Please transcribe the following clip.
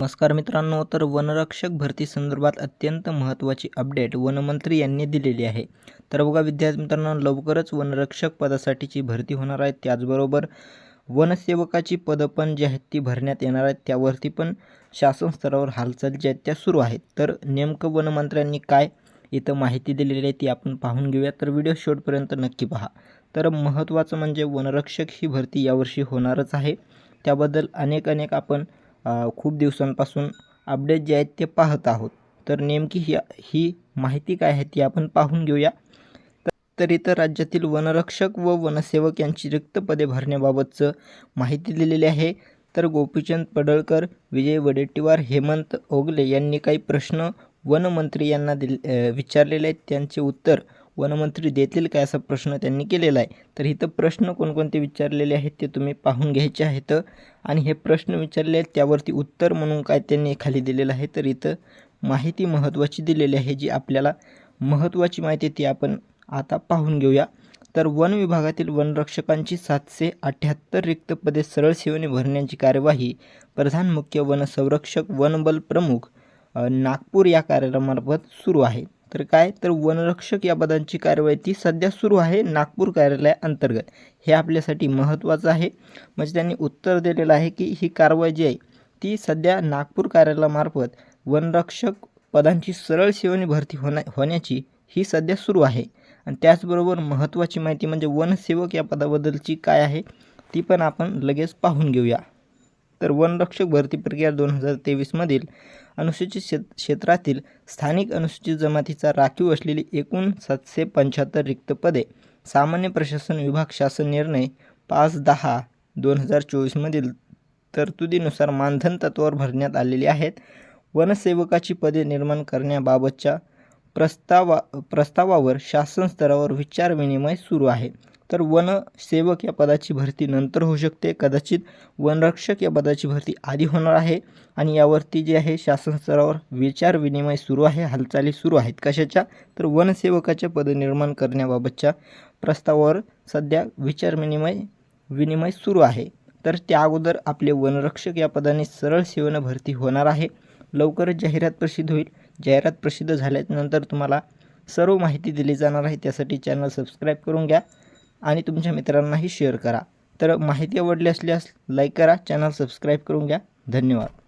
नमस्कार मित्रांनो तर वनरक्षक भरती संदर्भात अत्यंत महत्त्वाची अपडेट वनमंत्री यांनी दिलेली आहे. तर बघा विद्यार्थी मित्रांनो लवकरच वनरक्षक पदासाठीची भरती होणार आहे. त्याचबरोबर वनसेवकाची पदं पण जी आहेत ती भरण्यात येणार आहेत. त्यावरती पण शासन स्तरावर हालचाली ज्या आहेत त्या सुरू आहेत. तर नेमकं वनमंत्र्यांनी काय इथं माहिती दिलेली आहे ती आपण पाहून घेऊया. तर व्हिडिओ शेवटपर्यंत नक्की पहा. तर महत्त्वाचं म्हणजे वनरक्षक ही भरती यावर्षी होणारच आहे. त्याबद्दल अनेक अनेक आपण खूप दिवसांपासून अपडेट जे आहेत ते पाहत आहोत. तर नेमकी ही ही माहिती काय आहे ती आपण पाहून घेऊया. तर- तर राज्यातील वनरक्षक व वनसेवक यांची रिक्त पदे भरण्याबाबतचं माहिती दिलेली आहे. तर गोपीचंद पडळकर विजय वडेट्टीवार हेमंत ओगले यांनी काही प्रश्न वनमंत्री यांना दिल विचारलेले आहेत. त्यांचे उत्तर वनमंत्री देतील काय असा प्रश्न त्यांनी केलेला आहे. तर इथं प्रश्न कोणकोणते विचारलेले आहेत ते तुम्ही पाहून घ्यायचे आहेत. आणि हे प्रश्न विचारले आहेत त्यावरती उत्तर म्हणून काय त्यांनी खाली दिलेलं आहे. तर इथं माहिती महत्त्वाची दिलेली आहे जी आपल्याला महत्त्वाची माहिती ती आपण आता पाहून घेऊया. तर वन विभागातील वनरक्षकांची सातशे अठ्ठ्याहत्तर रिक्त पदे सरळ सेवेने भरण्याची कार्यवाही प्रधान मुख्य वनसंरक्षक वनबल प्रमुख नागपूर या कार्यक्रमामार्फत सुरू आहे. तर काय? तर वनरक्षक या पदांची कारवाई ती सध्या सुरू आहे नागपूर कार्यालयाअंतर्गत हे आपल्यासाठी महत्त्वाचं आहे. म्हणजे त्यांनी उत्तर दिलेलं आहे की ही कारवाई जी आहे ती सध्या नागपूर कार्यालयामार्फत वनरक्षक पदांची सरळ सेवेने भरती होण्या होण्याची ही सध्या सुरू आहे. आणि त्याचबरोबर महत्त्वाची माहिती म्हणजे वनसेवक या पदाबद्दलची काय आहे ती पण आपण लगेच पाहून घेऊया. तर वनरक्षक भरती प्रक्रिया दोन हजार तेवीसमधील अनुसूचित क्षेत क्षेत्रातील स्थानिक अनुसूचित जमातीचा राखीव असलेली एकूण सातशे पंच्याहत्तर रिक्त पदे सामान्य प्रशासन विभाग शासन निर्णय पाच दहा दोन हजार चोवीसमधील तरतुदीनुसार मानधन तत्वावर भरण्यात आलेली आहेत. वनसेवकाची पदे निर्माण करण्याबाबतच्या प्रस्तावा प्रस्तावावर शासन स्तरावर विचारविनिमय सुरू आहे. तर वनसेवक या पदाची भरती नंतर होऊ शकते. कदाचित वनरक्षक या पदाची भरती आधी होणार आहे आणि यावरती जे आहे शासन स्तरावर विचार विनिमय सुरू आहे हालचाली सुरू आहेत. कशाच्या? तर वनसेवकाचे पद निर्माण करण्याबाबतच्या प्रस्तावावर सध्या विचार विनिमय विनिमय सुरू आहे. तर त्या अगोदर आपले वनरक्षक या पदाने सरळ सेवेनं भरती होणार आहे. लवकरच जाहिरात प्रसिद्ध होईल. जाहिरात प्रसिद्ध झाल्यानंतर तुम्हाला सर्व माहिती दिली जाणार आहे. त्यासाठी चॅनल सबस्क्राईब करून घ्या. आणि तुमच्या मित्रांनाही शेअर करा. तर माहिती आवडली असल्यास लाईक करा चॅनल सबस्क्राईब करून घ्या. धन्यवाद.